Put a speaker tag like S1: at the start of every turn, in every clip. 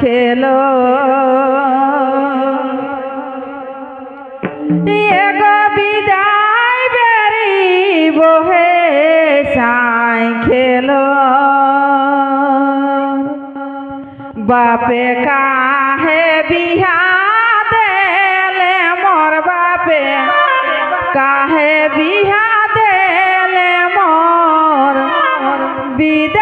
S1: খেলো। বিদায় বহে খেলো। বাপে কাহে বিহা দেলে মোর বাপে। কাহে বিহা দেলে মোর বিদ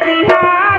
S1: রিহা